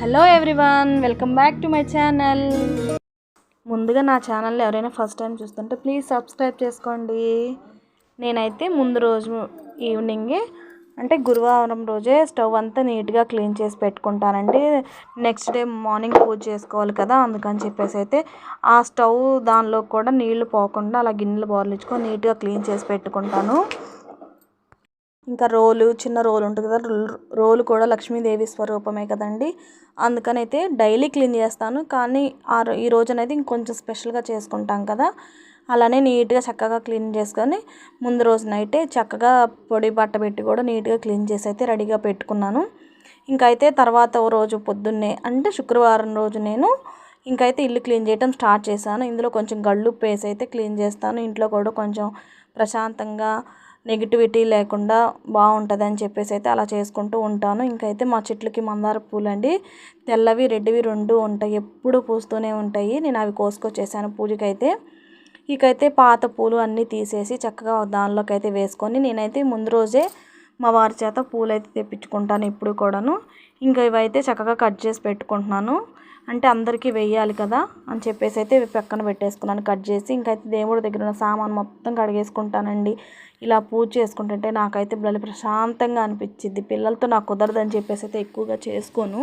Hello everyone welcome back to my channel ముందుగా నా channel ఎవరైనా ఫస్ట్ టైం చూస్తుంటే ప్లీజ్ సబ్స్క్రైబ్ చేసుకోండి. నేనైతే ముందు రోజు ఈవినింగే అంటే గురువారం రోజే స్టవ్ అంతా నీట్గా క్లీన్ చేసి పెట్టుకుంటానండి. నెక్స్ట్ డే మార్నింగ్ పూజ చేసుకోవాలి కదా అందుకని చెప్పేసి అయితే ఆ స్టవ్ దానిలో కూడా నీళ్ళు పోకుండా అలా గిన్నెలు బోర్లించుకొని నీట్గా క్లీన్ చేసి పెట్టుకుంటాను. ఇంకా రోలు చిన్న రోలు ఉంటుంది కదా రోలు కూడా లక్ష్మీదేవి స్వరూపమే కదండి. అందుకని అయితే డైలీ క్లీన్ చేస్తాను. కానీ ఆ రో- ఈ రోజునైతే ఇంకొంచెం స్పెషల్గా చేసుకుంటాం కదా. అలానే నీట్గా చక్కగా క్లీన్ చేసుకొని ముందు రోజు నైటే చక్కగా పొడి బట్ట పెట్టి కూడా నీట్గా క్లీన్ చేసి అయితే రెడీగా పెట్టుకున్నాను. ఇంకైతే తర్వాత ఓ రోజు పొద్దున్నే అంటే శుక్రవారం రోజు నేను ఇంకైతే ఇల్లు క్లీన్ చేయడం స్టార్ట్ చేశాను. ఇందులో కొంచెం గళ్ళు పేసి అయితే క్లీన్ చేస్తాను. ఇంట్లో కూడా కొంచెం ప్రశాంతంగా నెగిటివిటీ లేకుండా బాగుంటుంది అని చెప్పేసి అయితే అలా చేసుకుంటూ ఉంటాను. ఇంకైతే మా చెట్లకి మందార పూలు అండి తెల్లవి రెడ్డివి రెండు ఉంటాయి. ఎప్పుడు పూస్తూనే ఉంటాయి. నేను అవి కోసుకొచ్చేసాను పూజకైతే. ఇకైతే పాత పూలు అన్నీ తీసేసి చక్కగా దానిలోకి అయితే వేసుకొని నేనైతే ముందు రోజే మా వారి చేత పూలు అయితే తెప్పించుకుంటాను ఇప్పుడు కూడాను. ఇంకా ఇవైతే చక్కగా కట్ చేసి పెట్టుకుంటున్నాను. అంటే అందరికీ వెయ్యాలి కదా అని చెప్పేసి అయితే పక్కన పెట్టేసుకున్నాను. కట్ చేసి ఇంకైతే దేవుడి దగ్గర ఉన్న సామాన్ మొత్తం కడిగేసుకుంటానండి. ఇలా పూజ చేసుకుంటుంటే నాకైతే భలే ప్రశాంతంగా అనిపించింది పిల్లలతో నాకు కుదరదని చెప్పేసి అయితే ఎక్కువగా చేసుకోను.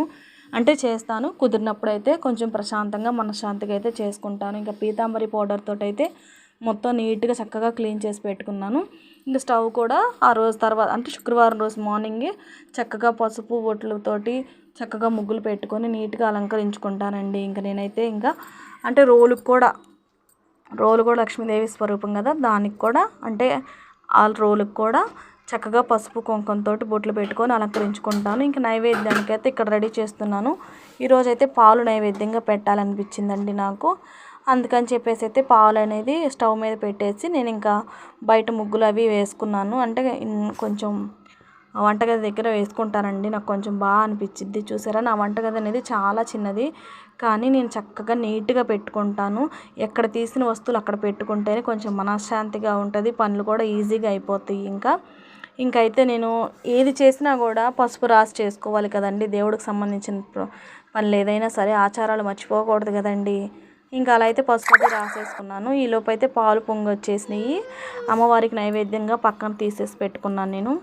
అంటే చేస్తాను. కుదిరినప్పుడైతే కొంచెం ప్రశాంతంగా మనశ్శాంతిగా అయితే చేసుకుంటాను. ఇంకా పీతాంబరి పౌడర్తో అయితే మొత్తం నీట్గా చక్కగా క్లీన్ చేసి పెట్టుకున్నాను. ఇంకా స్టవ్ కూడా ఆ రోజు తర్వాత అంటే శుక్రవారం రోజు మార్నింగే చక్కగా పసుపు బొట్లతోటి చక్కగా ముగ్గులు పెట్టుకొని నీట్గా అలంకరించుకుంటానండి. ఇంకా నేనైతే ఇంకా అంటే రోలుకు కూడా రోలు కూడా లక్ష్మీదేవి స్వరూపం కదా దానికి కూడా అంటే ఆ రోలుకు కూడా చక్కగా పసుపు కుంకంతో బొట్లు పెట్టుకొని అలంకరించుకుంటాను. ఇంకా నైవేద్యానికి అయితే ఇక్కడ రెడీ చేస్తున్నాను. ఈరోజు అయితే పాలు నైవేద్యంగా పెట్టాలనిపించిందండి నాకు. అందుకని చెప్పేసి అయితే పాలు అనేది స్టవ్ మీద పెట్టేసి నేను ఇంకా బయట ముగ్గులు అవి వేసుకున్నాను. అంటే కొంచెం వంటగది దగ్గర వేసుకుంటానండి నాకు కొంచెం బాగా అనిపించింది చూసారా? నా వంటగది అనేది చాలా చిన్నది. కానీ నేను చక్కగా నీట్గా పెట్టుకుంటాను. ఎక్కడ తీసిన వస్తువులు అక్కడ పెట్టుకుంటేనే కొంచెం మనశ్శాంతిగా ఉంటుంది. పనులు కూడా ఈజీగా అయిపోతాయి ఇంకా. ఇంకైతే నేను ఏది చేసినా కూడా పసుపు రాసి చేసుకోవాలి కదండి. దేవుడికి సంబంధించిన పనులు ఏదైనా సరే ఆచారాలు మర్చిపోకూడదు కదండి. ఇంకా అలా అయితే పసుపు అది రాసేసుకున్నాను. ఈ అయితే పాలు పొంగి వచ్చేసినాయి అమ్మవారికి నైవేద్యంగా పక్కన తీసేసి పెట్టుకున్నాను నేను.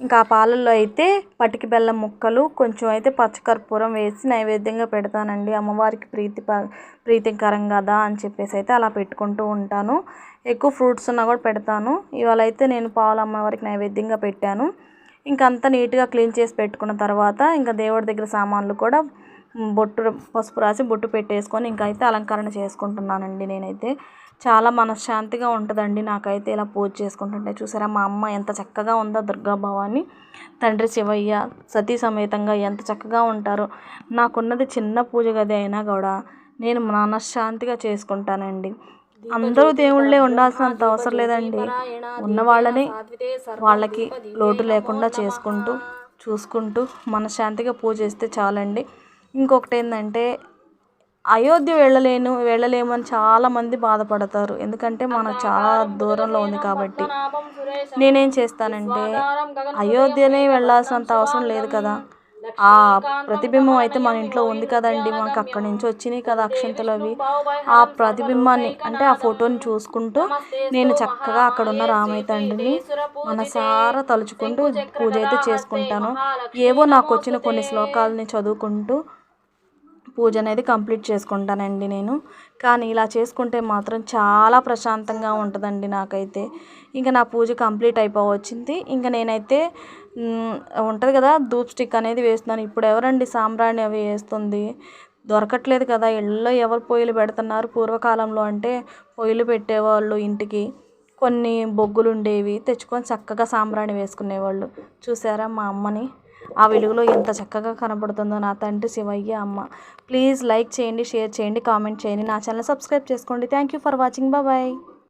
ఇంకా ఆ పాలల్లో అయితే పటికి బెల్లం ముక్కలు కొంచెం అయితే పచ్చకర్పూరం వేసి నైవేద్యంగా పెడతానండి. అమ్మవారికి ప్రీతి ప- ప్రీతికరం కదా అని చెప్పేసి అయితే అలా పెట్టుకుంటూ ఉంటాను. ఎక్కువ ఫ్రూట్స్ ఉన్నా కూడా పెడతాను. ఇవాళ అయితే నేను పాలు అమ్మవారికి నైవేద్యంగా పెట్టాను. ఇంకంతా నీట్గా క్లీన్ చేసి పెట్టుకున్న తర్వాత ఇంకా దేవుడి దగ్గర సామాన్లు కూడా బొట్టు పసుపు రాసి బొట్టు పెట్టేసుకొని ఇంకా అయితే అలంకరణ చేసుకుంటున్నానండి నేనైతే. చాలా మనశ్శాంతిగా ఉంటుందండి నాకైతే ఇలా పూజ చేసుకుంటుంటే. చూసారా మా అమ్మ ఎంత చక్కగా ఉందో దుర్గా భవాని తండ్రి శివయ్య సతీ సమేతంగా ఎంత చక్కగా ఉంటారో. నాకున్నది చిన్న పూజ గది అయినా కూడా నేను మనశ్శాంతిగా చేసుకుంటానండి. అందరూ దేవుళ్ళే ఉండాల్సినంత అవసరం లేదండి. ఉన్న వాళ్ళని వాళ్ళకి లోటు లేకుండా చేసుకుంటూ చూసుకుంటూ మనశ్శాంతిగా పూజ చేస్తే చాలండి. ఇంకొకటి ఏంటంటే అయోధ్య వెళ్ళలేను వెళ్ళలేము అని చాలామంది బాధపడతారు. ఎందుకంటే మనకు చాలా దూరంలో ఉంది కాబట్టి. నేనేం చేస్తానంటే అయోధ్యనే వెళ్ళాల్సినంత అవసరం లేదు కదా. ఆ ప్రతిబింబం అయితే మన ఇంట్లో ఉంది కదండి. మనకు అక్కడి నుంచి వచ్చినాయి కదా అక్షంతలు అవి. ఆ ప్రతిబింబాన్ని అంటే ఆ ఫోటోని చూసుకుంటూ నేను చక్కగా అక్కడ ఉన్న రామయ్య తండ్రిని మనసారా తలుచుకుంటూ పూజ అయితే చేసుకుంటాను. ఏవో నాకు వచ్చిన కొన్ని శ్లోకాలని చదువుకుంటూ పూజ అనేది కంప్లీట్ చేసుకుంటానండి నేను. కానీ ఇలా చేసుకుంటే మాత్రం చాలా ప్రశాంతంగా ఉంటుందండి నాకైతే. ఇంకా నా పూజ కంప్లీట్ అయిపోవచ్చింది. ఇంకా నేనైతే ఉంటుంది కదా ధూప్ స్టిక్ అనేది వేస్తున్నాను. ఇప్పుడు ఎవరండి సాంబ్రాణి అవి వేస్తుంది? దొరకట్లేదు కదా ఇళ్ళలో ఎవరు పొయ్యిలు పెడుతున్నారు? పూర్వకాలంలో అంటే పొయ్యిలు పెట్టేవాళ్ళు ఇంటికి. కొన్ని బొగ్గులు ఉండేవి తెచ్చుకొని చక్కగా సాంబ్రాణి వేసుకునేవాళ్ళు. చూసారా మా అమ్మని? ఆ వెలుగులో ఎంత చక్కగా కనబడుతుందో నా తండ్రి శివయ్య అమ్మ. ప్లీజ్ లైక్ చేయండి షేర్ చేయండి కామెంట్ చేయండి. నా ఛానల్ సబ్స్క్రైబ్ చేసుకోండి. Thank you for watching bye